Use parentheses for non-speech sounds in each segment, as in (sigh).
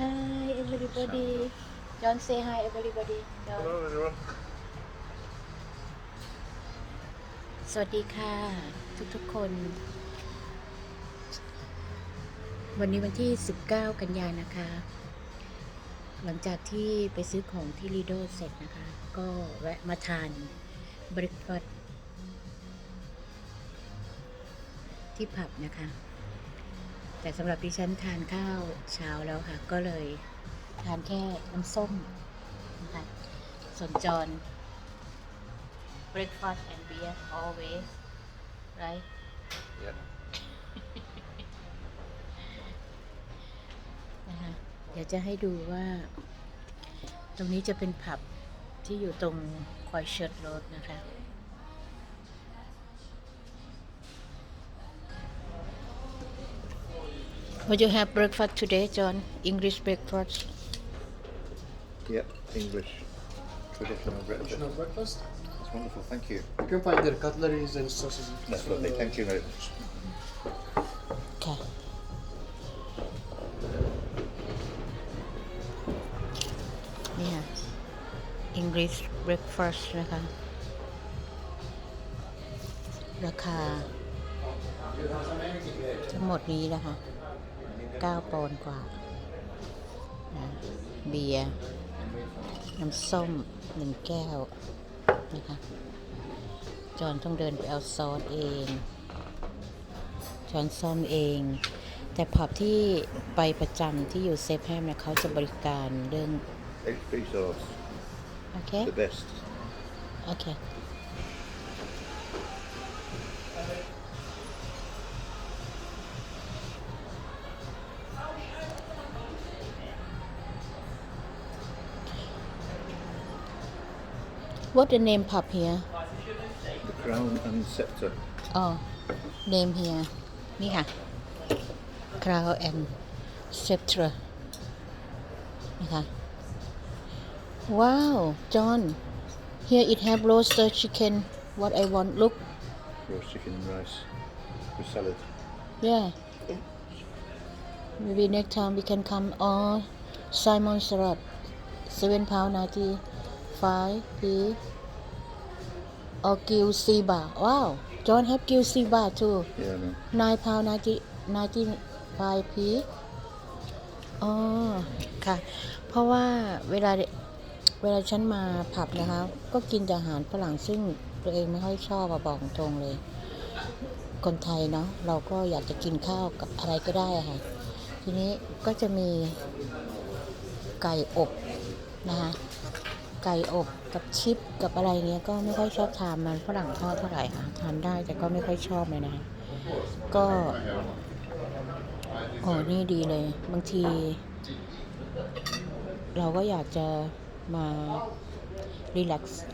Hi everybody John say hi everybody John Hello everyone. สวัสดีค่ะทุกๆคน วันนี้วันที่ 19 กันยายนนะคะ หลังจากที่ไปซื้อของที่ลีโดเสร็จนะคะ ก็แวะมาทานบริฟาสที่ผับนะคะ แต่สำหรับดิฉันทานข้าวเช้าแล้วค่ะ ก็เลยทานแค่น้ำส้มนะคะส่วนจอน breakfast and beer always right Yeah. นะคะเดี๋ยวจะให้ดูว่า ตรงนี้จะเป็นผับที่อยู่ตรงควายเชิร์ตโรดนะคะ What you have breakfast today, John? English breakfast. Yeah. English traditional breakfast. Traditional breakfast. That's wonderful. Thank you. You can find their cutleries and sausages. That's from lovely. the- Thank you very much. ค่ะ นี่ค่ะ English breakfast นะคะ ราคา ทั้งหมดนี้นะคะ 9ปอนด์กว่านะเบียร์น้ำส้ม1แก้วนะคะจอนต้องเดินไปเอาซอสเองช้อนซ่อมเอง แต่ผับที่ไปประจำที่อยู่เซฟแฮมเนี่ยเขาจะบริการเรื่อง HP sauce. โอเค The best. โ อเค What the name pub here The crown and scepter. อ๋อ name here นี่ค่ะ Crown and Scepter นะคะ ว้าว John here it have roasted chicken what I want look Roast chicken and rice. With salad. yeah maybe next time we can come or Simon salad seven pound ninety five p or gill sea bar wow John have gill sea bar too Yeah, no. nine pound ninety ninety five p อ๋อค่ะ เพราะว่าเวลาเวลาฉันมาผับนะคะ ก็กินแต่อาหารฝรั่งซึ่งตัวเองไม่ค่อยชอบอะบอกตรงเลย คนไทยเนาะเราก็อยากจะกินข้าวกับอะไรก็ได้อะค่ะ ทีนี้ก็จะมีไก่อบนะคะ ไก่อบกับชิปกับอะไรเงี้ยก็ไม่ค่อยชอบทานมันฝรั่งทอดเท่าไหร่ค่ะทานได้แต่ก็ไม่ค่อยชอบเลยนะก็โอ้นี่ดีเลย บางที เราก็อยากจะมารีแลกซ์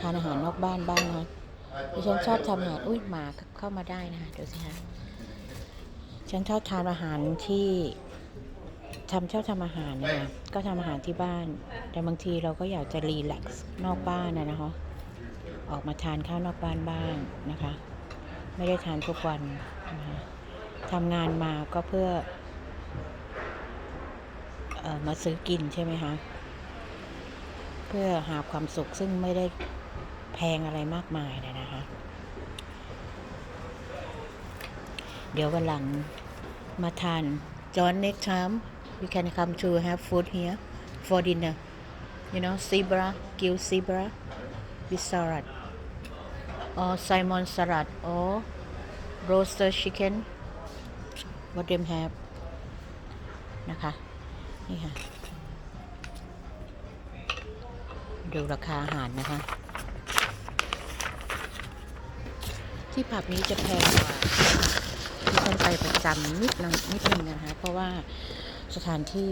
ทานอาหารนอกบ้านบ้างนะดิฉันชอบทำอาหารอุ้ยหมาเข้ามาได้นะคะดูสิคะฉันชอบทานอาหารที่ ทำชอบทำอาหารนะคะก็ทำอาหารที่บ้าน แต่บางทีเราก็อยากจะรีแลกซ์นอกบ้านนะนะคะ ออกมาทานข้าวนอกบ้านบ้างนะคะ ไม่ได้ทานทุกวันนะคะทำงานมาก็เพื่อออมาซื้อกินใช่ไหมคะ เพื่อหาความสุขซึ่งไม่ได้แพงอะไรมากมายเลยนะคะ เดี๋ยววันหลังมาทาน John next time we can come to have food here for dinner you know zebra gill zebra with salad or Simon salad or roasted chicken what them have นะคะ นี่ค่ะ ดูราคาอาหารนะคะ ที่ผับนี้จะแพงกว่าที่ฉันไปประจำนิดนึงนิดนึงนะคะ เพราะว่า สถานที่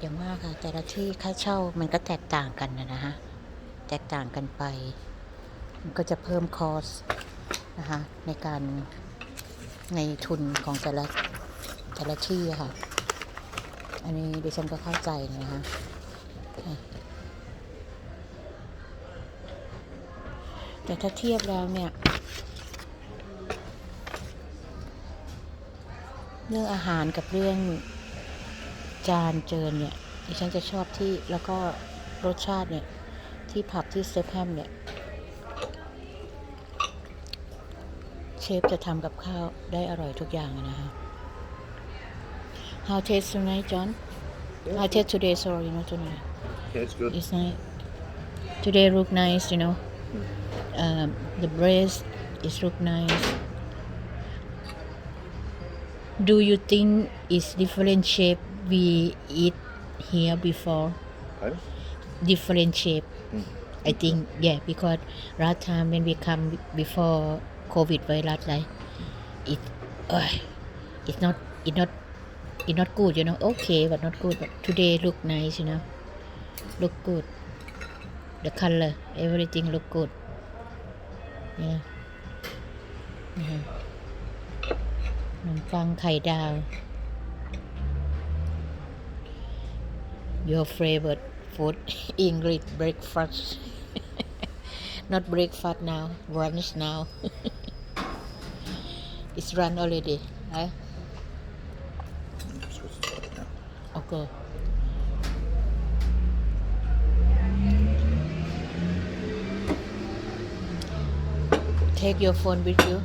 อย่างว่าค่ะ แต่ละที่ค่าเช่ามันก็แตกต่างกันนะนะแตกต่างกันไป มันก็จะเพิ่มคอสนะคะในการในทุนของแต่ละแต่ละที่ค่ะ อันนี้ดิฉันก็เข้าใจนะคะแต่ถ้าเทียบแล้วเนี่ย เรื่องอาหารกับเรื่อง จานเจิญเนี่ยดิฉันจะชอบที่แล้วก็รสชาติเนี่ย ที่ผับที่เซฟแฮมเนี่ย เชฟจะทำกับข้าวได้อร่อยทุกอย่างอะนะคะ How taste tonight John How taste today sorry not tonight Yeah, it's good. It's nice Today look nice you know um, the breast is look nice Do you think it's different shape we eat here before Pardon? different shape. I think yeah because last time when we come before COVID virus like it uh, it's not it not it not good you know okay but not good but today look nice you know look good the color everything look good yeah นะคะขนมปังไข่ดาว Your favorite food (laughs) English breakfast. (laughs) Not breakfast now brunch now. (laughs) It's run already right I'm supposed to start it now. okay. Take your phone with you.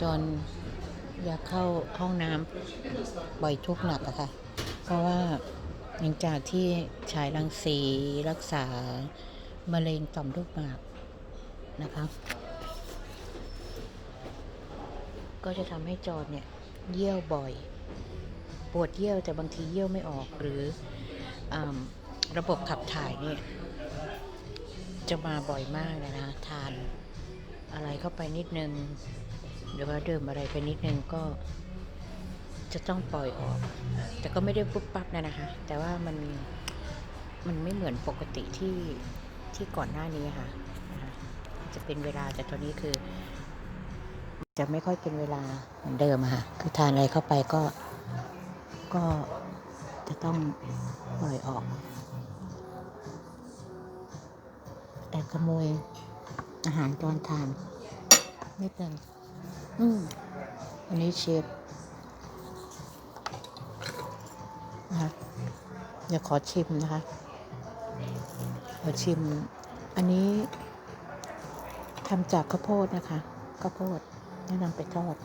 จน อยากเข้าห้องน้ำบ่อยทุกหนักอะค่ะ เพราะว่าหลังจากที่ฉายรังสีรักษามะเร็งต่อมลูกหมากนะคะก็จะทำให้จอเนี่ยเยี่ยวบ่อย ปวดเยี่ยวแต่บางทีเยี่ยวไม่ออกหรืออระบบขับถ่ายเนี่ยจะมาบ่อยมากเลยนะทานอะไรเข้าไปนิดนึง หรือว่าดื่มอะไรไปนิดนึงก็จะต้องปล่อยออก แต่ก็ไม่ได้ปุ๊บปั๊บนะนะคะ แต่ว่ามันมันไม่เหมือนปกติที่ที่ก่อนหน้านี้ค่ะ จะเป็นเวลาแต่ตอนนี้คือ จะไม่ค่อยเป็นเวลาเหมือนเดิมค่ะ คือทานอะไรเข้าไปก็ ก็จะต้องปล่อยออก แต่ขโมยอาหารตอนทาน ไม่เป็น อืมอันนี้เชฟนะคะเดี๋ยวขอชิมนะคะ ขอชิม อันนี้ทำจากข้าวโพดนะคะ ข้าวโพดแนะนำไปทอด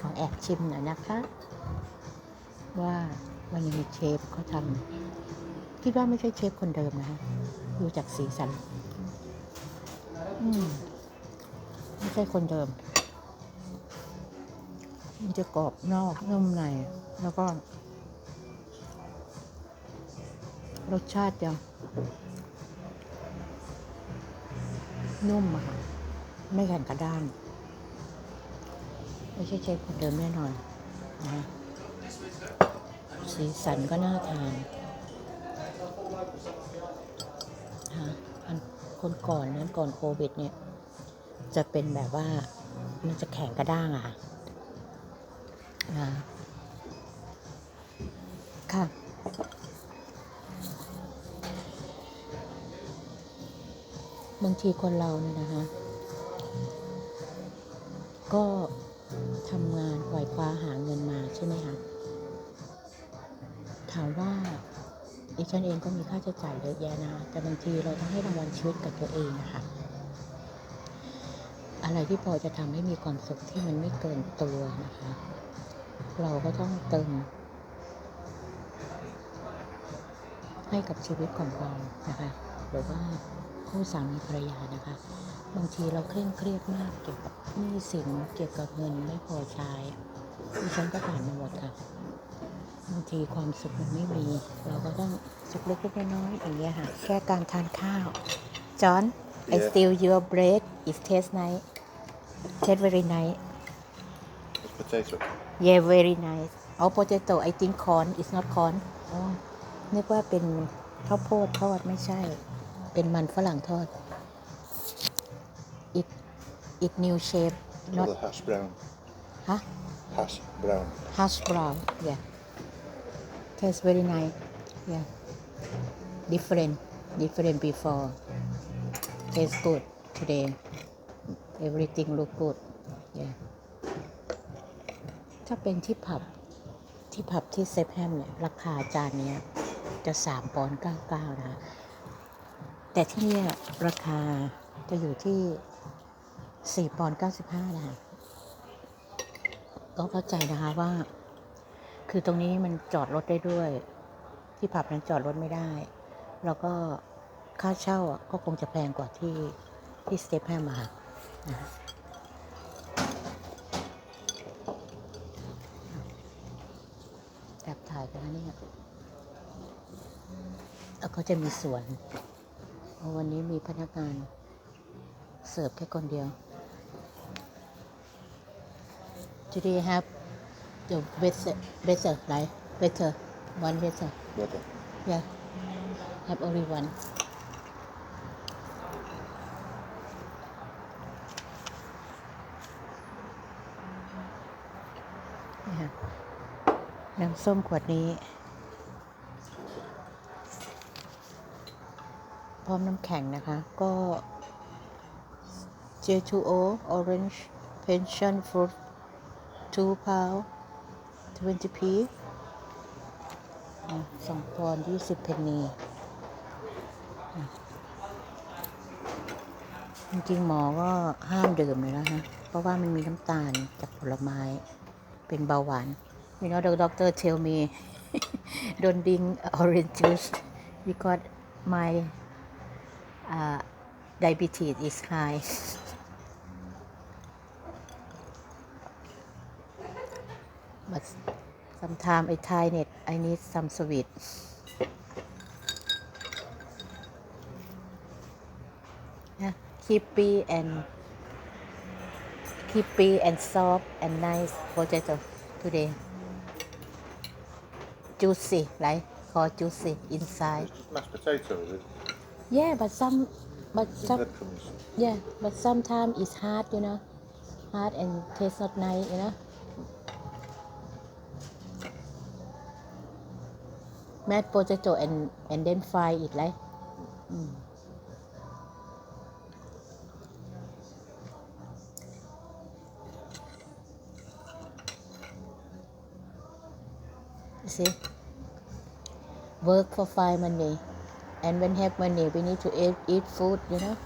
ขอแอบชิมหน่อยนะคะ ว่าวันนี้เชฟเขาทำคิดว่าไม่ใช่เชฟคนเดิมนะคะดูจากสีสัน อืม ไม่ใช่คนเดิม มันจะกรอบนอกนุ่มใน แล้วก็ รสชาติจะนุ่มอะค่ะ ไม่แข็งกระด้านไม่ใช่เชฟคนเดิมแน่นอนนะสีสันก็น่าทานฮะอันคนก่อนนั้นก่อนโควิดเนี่ย จะเป็นแบบว่ามันจะแข็งกระด้างอะค่ะค่ะ บางทีคนเราเนี่ยนะคะ ก็ทำงานไขว่คว้าหาเงินมาใช่ไหมคะ ถามว่าดิฉันเองก็มีค่าใช้จ่ายเยอะแยะนะ แต่บางทีเราต้องให้รางวัลชีวิตกับตัวเองนะคะ อะไรที่พอจะทำให้มีความสุขที่มันไม่เกินตัวนะคะ เราก็ต้องเติม ให้กับชีวิตของเรานะคะ หรือว่าคู่สามีภรรยานะคะ บางทีเราเคร่งเครียดมากเกี่ยวกับหนี้สินเกี่ยวกับเงินไม่พอใช้ดิฉันก็ผ่านมาหมดค่ะบางทีความสุขมันไม่มี เราก็ต้องสุขเล็กๆน้อยๆอย่างเงี้ยค่ะ แค่การทานข้าวจอห์น I Yeah. steal your bread it taste nice taste very nice It's potato. yeah very nice oh potato I think corn is not corn อ๋อนึกว่าเป็นข้าวโพดทอดไม่ใช่ เป็นมันฝรั่งทอด it it new shape not Another hash brown. ฮะ Hash brown. hash brown yeah tastes very nice yeah different different before taste good today everything look good yeah ถ้าเป็นที่ผับที่ผับที่เซฟแฮมเนี่ยราคาจานเนี้ยจะ3ปอนด์99นะคะแต่ที่นี่ราคาจะอยู่ที่4ปอนด์95นะคะก็เข้าใจนะคะว่า คือตรงนี้มันจอดรถได้ด้วย ที่ผับนั้นจอดรถไม่ได้ แล้วก็ค่าเช่าก็คงจะแพงกว่าที่ที่สเตปแฮมอะค่ะ แอบถ่ายกันนะเนี่ยแล้วก็จะมีสวนเพราะวันนี้มีพนักงานเสิร์ฟแค่คนเดียว Today have the better better right better one better Better. yeah have only one นี่ค่ะน้ำส้มขวดนี้ พร้อมน้ำแข็งนะคะ ก็ J2O orange pension fruit 2 pound 20p สองปอนด์20เพนนีจริงๆหมอก็ห้ามดื่มเลยนะคะเพราะว่ามันมีน้ำตาลจากผลไม้เป็นเบาหวาน You know the doctor tell me (laughs) don't drink orange juice because my uh, diabetes is high. (laughs) But sometimes I try it I need some sweet. Yeah crispy and crispy and soft and nice potato today juicy right called juicy inside mashed potato, is it? yeah but some but some Breadcrumbs. Yeah, but sometimes it's hard, you know, hard and taste not nice, you know. Mashed potato and and then fry it, right? Mm. See, work for five money, and when have money, we need to eat, eat food, you know.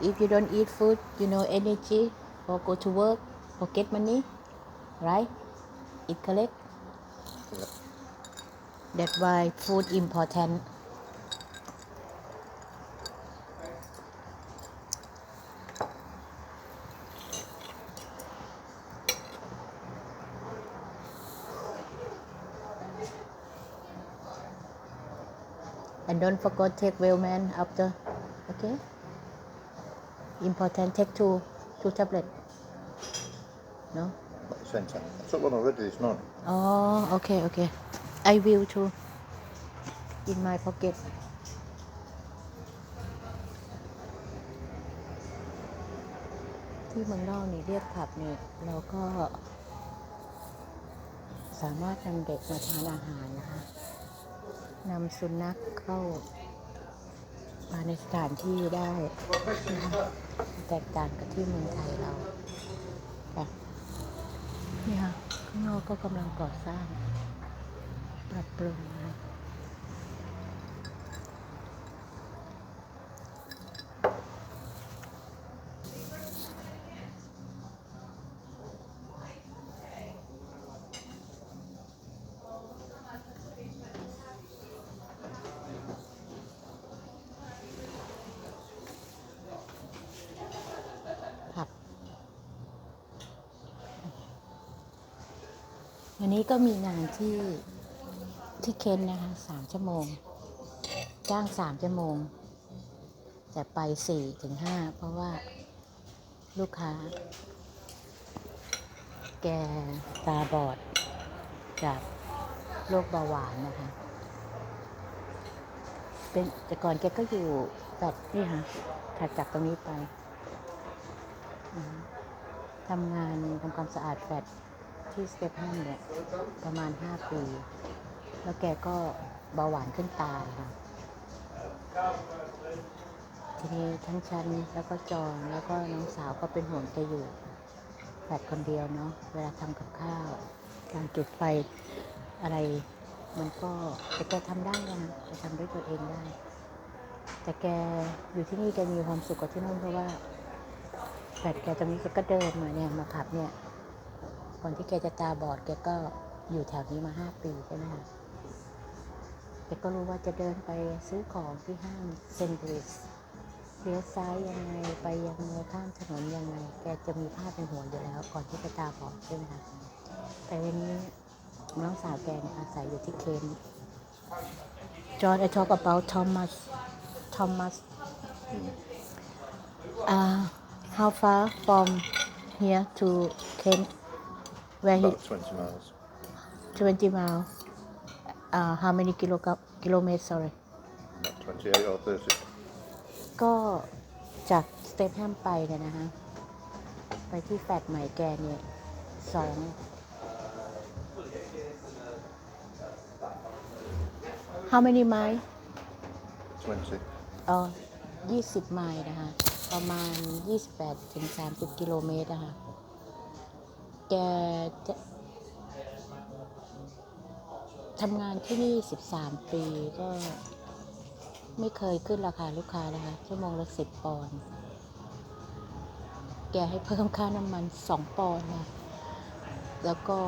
If you don't eat food, you know energy or go to work or get money, right? It correct. Yep. That's why food important. And don't forget take Wellman after, okay? Important take two, two tablet. No? Not the same time. I took one already this morning. Oh, okay, okay. I will too. In my pocket. ที่เมืองนอกนี่เรียกผับนี่เราก็สามารถนำเด็กมาทานอาหารนะคะ นำสุนัขเข้า มาในสถานที่ได้นะคะแตกต่างกับที่เมืองไทยเราค่ะนี่ค่ะข้างนอกก็กำลังก่อสร้าง ปรับปรุงนะ ก็มีงานที่ที่เคนนะคะสามชั่วโมง จ้างสามชั่วโมง แต่ไปสี่ถึงห้าเพราะว่าลูกค้า แกตาบอดจากโรคเบาหวานนะคะ เป็นแต่ก่อนแกก็อยู่แบบนี่ค่ะถัดจากตรงนี้ไปทำงานทำความสะอาดแฟลต ที่สเตปแฮมเนี่ยประมาณ 5 ปี แล้วแกก็เบาหวานขึ้นตาค่ะทีนี้ทั้งฉันแล้วก็จองแล้วก็น้องสาวก็เป็นห่วงแกอยู่แฟดคนเดียวเนาะเวลาทำกับข้าว การจุดไฟอะไรมันก็แต่แกทำได้นะแกทำด้วยตัวเองได้ แต่แกอยู่ที่นี่แกมีความสุขกว่าที่นู่นเพราะว่าแฟดแกตรงนี้แกก็เดินมาเนี่ยมาขับเนี่ย อนที่แกจะตาบอดแกก็อยู่แถวนี้มาห้าปีใช่ไหมคะแกก็รู้ว่าจะเดินไปซื้อของที่ห้างเซนต์ลุยส์เลี้ยวซ้ายยังไงไปยังไงข้ามถนนยังไง แกจะมีภาพในหัวอยู่แล้วก่อนที่จะตาบอดใช่ไหมคะแต่วันนี้น้องสาวแกเนี่ยอาศัยอยู่ที่เคนจอห์น I talk about Thomas Thomas uh, how far from here to Kent where he About 20 miles. 20 mile uh, how many kilo kilometers sorry About 28 or 30. ก็จากสเตปแฮมไปเนี่ยนะฮะ ไปที่แฟดใหม่แกเนี่ยสอง how many mile 20. เออ20 ไมล์นะคะ ประมาณ 28ถึง30 กิโลเมตรนะคะ แกจะทำงานที่นี่ 13 ปีก็ไม่เคยขึ้นราคาลูกค้านะคะ ชั่วโมงละ 10 ปอนด์แกให้เพิ่มค่าน้ำมัน 2 ปอนด์นะแล้วก็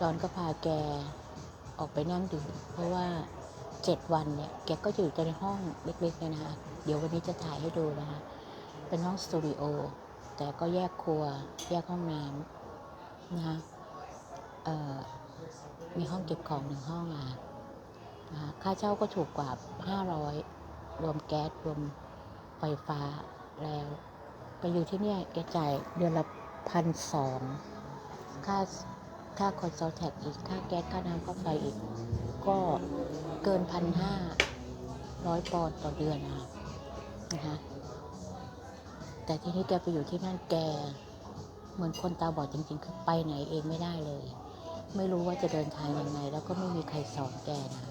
จอนก็พาแกออกไปนั่งดื่มเพราะว่าเจ็ดวันเนี่ย แกก็อยู่ในห้องเล็กๆเนี่ยนะคะเดี๋ยววันนี้จะถ่ายให้ดูนะคะ เป็นห้องสตูดิโอแต่ก็แยกครัว แยกห้องน้ำ นะคะมีห้องเก็บของหนึ่งห้องอะนะคะค่าเช่าก็ถูกกว่า 500 รวมแก๊สรวมไฟฟ้าแล้ว ไปอยู่ที่เนี่ยแกจ่ายเดือนละพันสองค่าค่าคอนโซลแท็กอีก ค่าแก๊สค่าน้ำค่าไฟอีก ก็เกินพันห้าร้อยปอนด์ต่อเดือนนะคะนะคะแต่ที่นี่แกไปอยู่ที่นั่นแก เหมือนคนตาบอดจริง ๆ คือไปไหนเองไม่ได้เลย ไม่รู้ว่าจะเดินทางยังไง แล้วก็ไม่มีใครสอนแกนะ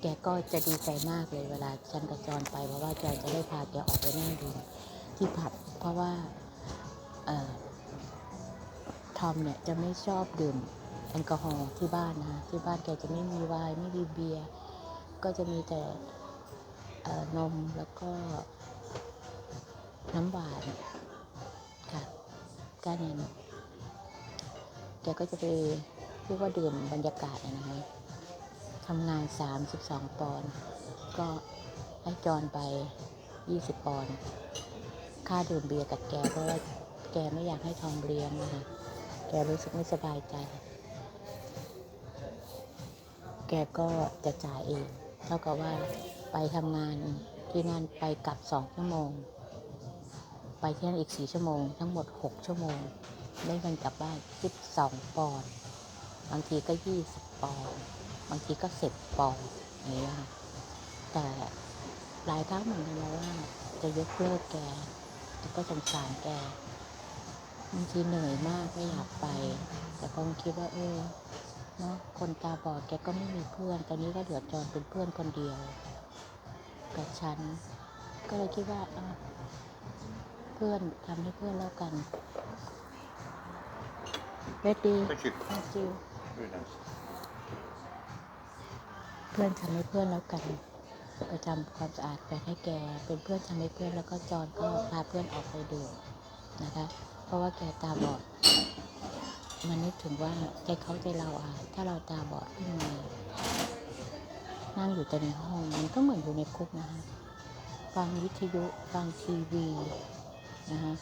แกก็จะดีใจมากเลยเวลาฉันกับจอนไป เพราะว่าจอนจะได้พาแกออกไปนั่งดื่มที่ผับเพราะว่าอทอมเนี่ยจะไม่ชอบดื่มแอลกอฮอล์ที่บ้านนะที่บ้านแกจะไม่มีไวน์ไม่มีเบียร์ก็จะมีแต่นมแล้วก็น้ำหวาน ก้านนั้นแกก็จะไปเรียกว่าดื่มบรรยากาศนะคะทำงาน 32 ปอนด์ก็ให้จอนไป 20 ปอนด์ค่าดื่มเบียร์กับแกเพราะว่าแกไม่อยากให้ทอมเลี้ยงนะคะแกรู้สึกไม่สบายใจ แกก็จะจ่ายเอง เท่ากับว่าไปทำงานที่นั่นไปกลับสองชั่วโมง ไปที่นั่นอีกสี่ชั่วโมง ทั้งหมดหกชั่วโมง ได้เงินกลับบ้านสิบสองปอนด์บางทีก็ยี่สิบปอนด์บางทีก็สิบปอนด์อย่างนี้ยค่ะแต่หลายครั้งเหมือนกันนะว่าจะยกเลิกแกแต่ก็สงสารแกบางทีเหนื่อยมากไม่อยากไป แต่ก็คิดว่าเออเนาะคนตาบอดแกก็ไม่มีเพื่อน ตอนนี้ก็เหลือจอนเป็นเพื่อนคนเดียวกับฉัน ก็เลยคิดว่าเอ้าเพื่อนทำให้เพื่อนแล้วกันเวดดี Thank you. thank you Very nice. เพื่อนทำให้เพื่อนแล้วกันไปทำความสะอาดแปรงให้แก เป็นเพื่อนทำให้เพื่อนแล้วก็จอนก็พาเพื่อนออกไปดื่มนะคะ เพราะว่าแกตาบอด มันนึกถึงว่าใจเขาใจเราอะถ้าเราตาบอดขึ้นมานั่งอยู่แต่ในห้อง มันก็เหมือนอยู่ในคุกนะคะฟังวิทยุฟังทีวี นะคะ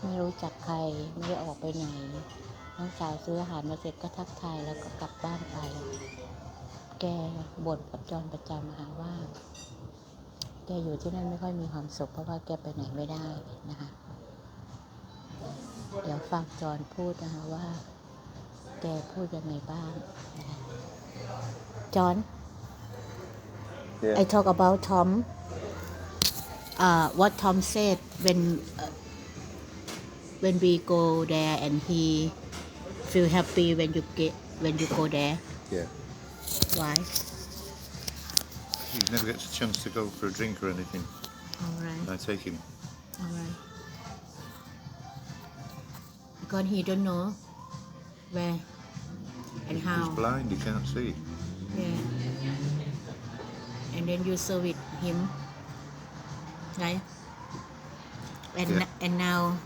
ไม่รู้จักใครไม่ได้ออกไปไหนน้องสาวซื้ออาหารมาเสร็จก็ทักทายแล้วก็กลับบ้านไป แกบ่นกับจอนประจำนะคะว่า แกอยู่ที่นั่นไม่ค่อยมีความสุขเพราะว่าแกไปไหนไม่ได้นะคะเดี๋ยวฟังจอนพูดนะคะว่า แกพูดยังไงบ้างนะคะจอน Yeah. I talk about Tom. Uh, what Tom said when uh, when we go there and he feel happy when you get when you go there. Yeah. Why? He never gets a chance to go for a drink or anything. All right. I take him. All right. because he don't know where and how He's blind, he can't see. yeah and then you serve it him right and Yeah. and now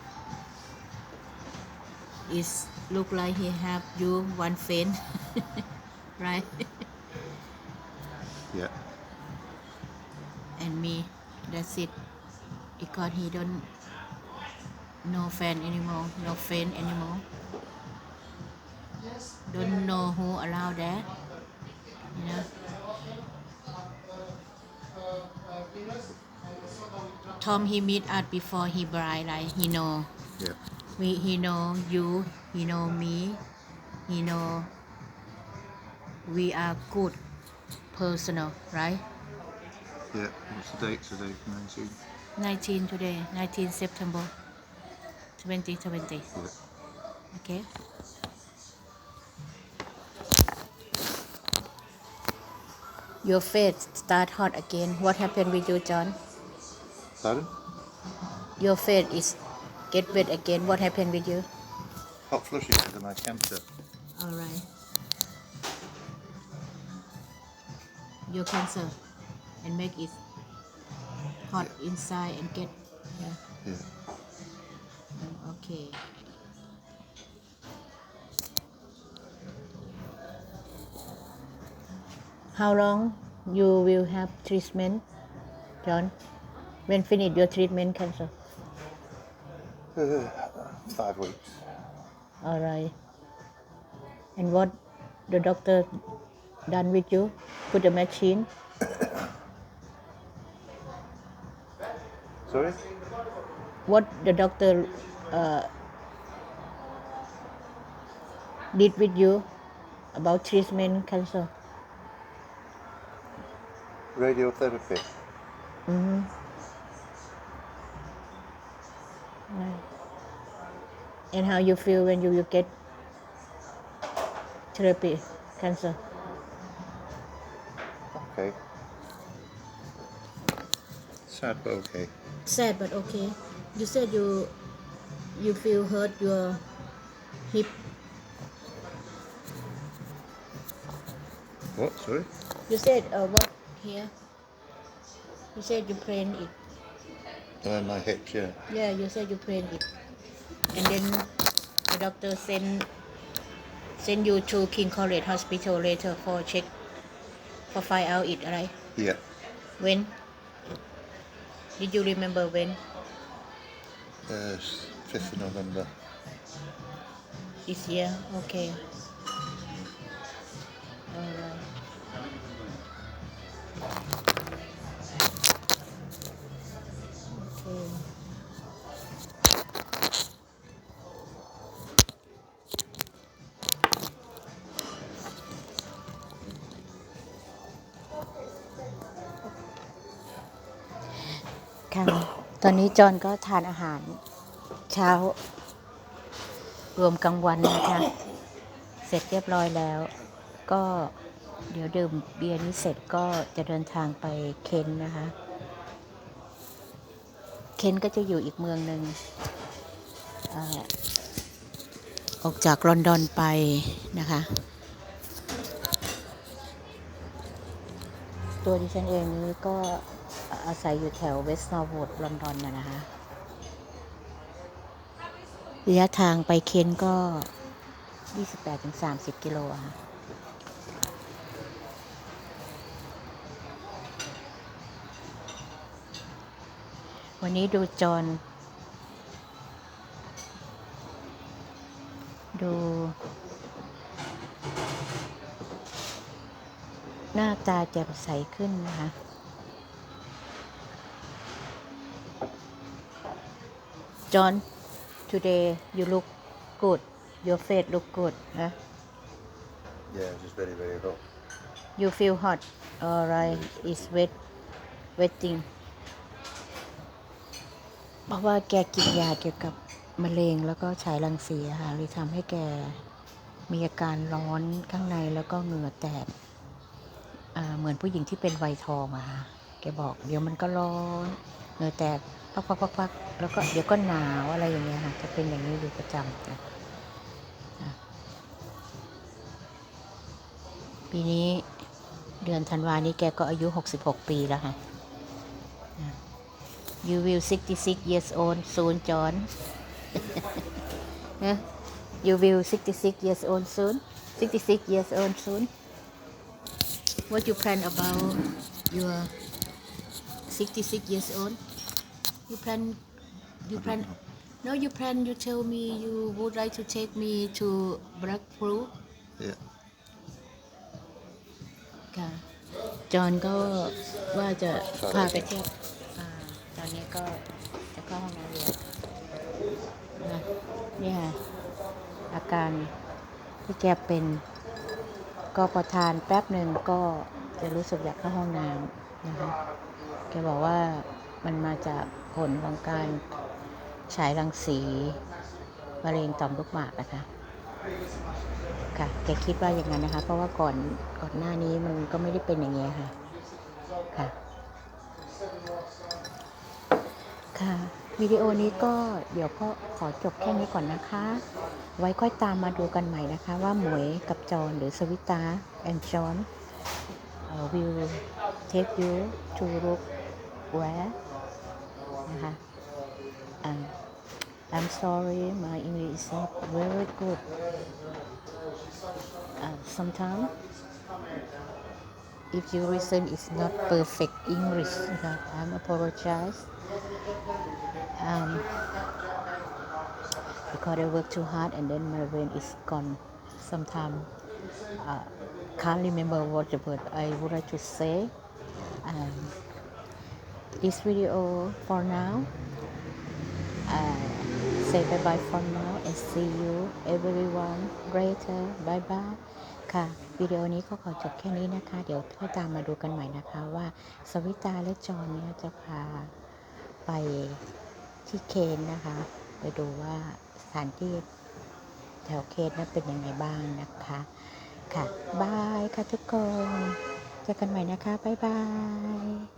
is look like he have you one friend (laughs) right. Yeah. and me that's it. Because he don't no fan anymore no friend anymore. Don't know who allow that you know Tom he meet us before he bride like he know Yeah. we he know you he know me he know we are good personal right Yeah. What's the date today? 19? 19 today 19 September 2020 Yeah. okay your face start hot again what happened with you John Pardon? your face is get wet again what happened with you Hot flushes because my cancer. all right your cancer and make it hot inside and get yeah Yeah. Mm, Okay. How long you will have treatment, John? When finish your treatment, cancer? Uh, five weeks. All right. And what the doctor done with you? Put a machine. Sorry? What the doctor uh, did with you about treatment cancer? Radiotherapy. Mm-hmm. Right. And how you feel when you, you get therapy, cancer? Okay. Sad but okay. Sad but okay. You said you you feel hurt your hip. What? Sorry? You said uh, what here? You said you sprained it. Uh, my hips, yeah. Yeah, you said you sprained it. And then the doctor sent send you to King College Hospital later for check for find out it right? Yeah. When? Did you remember when? Uh, 5th of November. This year? Okay. อนนี้จอนก็ทานอาหารเช้า รวมกลางวันนะคะ เสร็จเรียบร้อยแล้ว ก็เดี๋ยวดื่มเบียร์นี้เสร็จก็จะเดินทางไปเคนนะคะ เคนก็จะอยู่อีกเมืองหนึ่งอออกจากลอนดอนไปนะคะ ตัวดิฉันเองนี้ก็ อาศัยอยู่แถวเวสต์นอร์วูดลอนดอนนะคะระยะทางไปเคนก็ 28-30 กิโลค่ะวันนี้ดูจอนดู หน้าตาแจ่มใสขึ้นนะคะ จอห์น today you look good your face look good นะ Yeah, just very, very hot. you feel hot alright is wet wetting เพราะว่าแกกินยาเกี่ยวกับมะเร็งแล้วก็ฉายรังสีอะค่ะเลยทำให้แกมีอาการร้อนข้างในแล้วก็เหงื่อแตกอ่าเหมือนผู้หญิงที่เป็นวัยทองอะค่ะแก บอกเดี๋ยวมันก็ร้อนเหงื่อแตกพักพักพักพักแล้วก็เดี๋ยวก็หนาวอะไรอย่างเงี้ยค่ะจะเป็นอย่างนี้อยู่ประจำนะนะปีนี้เดือนธันวานี้แกก็อายุ 66 ปีแล้วค่ะ You will 66 years old soon John นะ You will 66 years old soon 66 years old soon What you plan about your 66 years old You plan you plan no you plan you tell me you would like to take me to Blackpool Yeah. ค่ะจอห์นก็ว่าจะพาไปเที่ยวอ่าตอนนี้ก็จะเข้าห้องน้ำเรียนนะเนี่ยค่ะอาการที่แกเป็นก็พอทานแป๊บหนึ่งก็จะรู้สึกอยากเข้าห้องน้ำนะคะ แกบอกว่ามันมาจากผลของการฉายรังสีมะเร็งต่อมลูกหมากนะคะค่ะแกคิดว่าอย่างนั้นนะคะ เพราะว่าก่อนก่อนหน้านี้มันก็ไม่ได้เป็นอย่างเงี้ยค่ะค่ะ ค่ะวิดีโอนี้ก็เดี๋ยวก็ขอจบแค่นี้ก่อนนะคะ ไว้ค่อยตามมาดูกันใหม่นะคะ ว่าหมวยกับจอนหรือสวิตา and John uh, will take you to look where นะคะ um, I'm sorry my English is not very good uh, sometimes if you listen is not perfect English okay, I'm apologize um, because I work too hard and then my brain is gone sometimes uh, can't remember what the word I would like to say um, this video for now uh, say bye bye for now and see you everyone later bye bye ค่ะวิดีโอนี้ก็ขอจบแค่นี้นะคะ เดี๋ยวค่อยตามมาดูกันใหม่นะคะว่าสวิตาและจอนเนี่ยจะพาไปที่เคนนะคะ ไปดูว่าสถานที่แถวเคนนั้นเป็นยังไงบ้างนะคะ ค่ะบายค่ะทุกคน เจอกันใหม่นะคะบายบาย